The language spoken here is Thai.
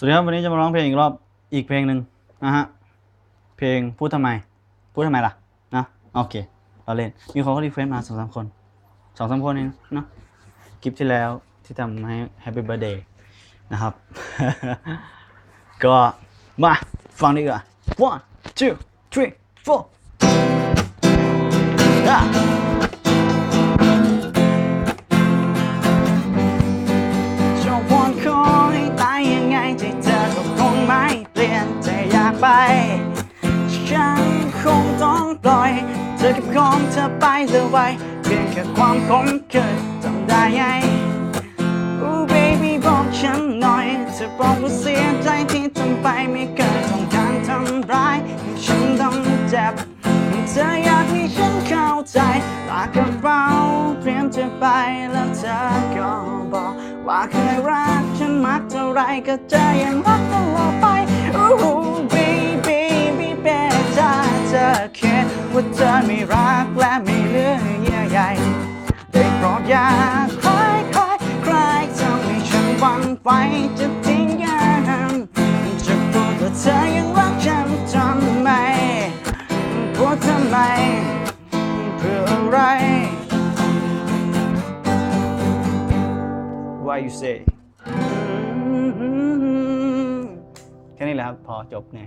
สวัสดีครับวันนี้จะมาร้องเพลงอีกรอบอีกเพลงหนึ่งนะฮะเพลงพูดทำไม พูดทำไมล่ะนะโอเคเราเล่นมีคนเขารีเควสต์มาสองสามคนสองสามคนเองเนาะคลิปที่แล้วที่ทำให้ Happy Birthday นะครับ ก็มาฟังดีกว่า one two three four yeah. ไป ฉันคงต้องปล่อย เธอเก็บของเธอไปเลยไว้เพียงแค่ความคงเคยทำได้ไง Ooh baby บอกฉันหน่อย เธอบอกว่าเสียใจที่ทำไปไม่เคยต้องการทำร้ายให้ฉันต้องเจ็บเธออยากให้ฉันเข้าใจลากกระเป๋าเตรียมจะไปแล้วเธอก็บอก ว่าเคยรักฉันมากเท่าไรก็จะยังรักตลอดไป ว่าเธอไม่รักและไม่เหลือเยื่อใยได้โปรดอย่าคลายคลายคลายทำให้ฉันหวั่นไหวจะทิ้งกันจะพูดว่าเธอยังรักฉันทำไมพูดทำไมเพื่ออะไร Why you say แค่นี้แหละครับ พอจบไง